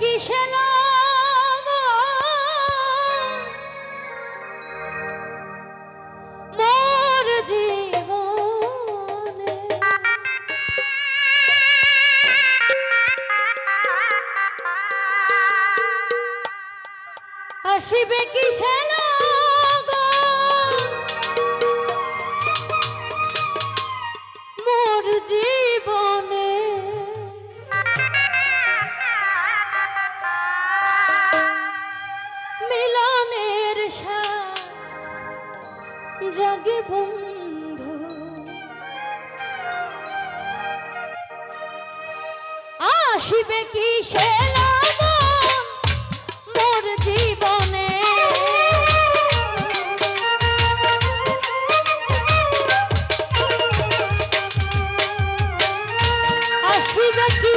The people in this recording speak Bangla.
কিসে মোর জীবনে আসিবে কিসে লাগে বন্ধু। আসিবে কি সে মোর জীবনে? আসিবে কি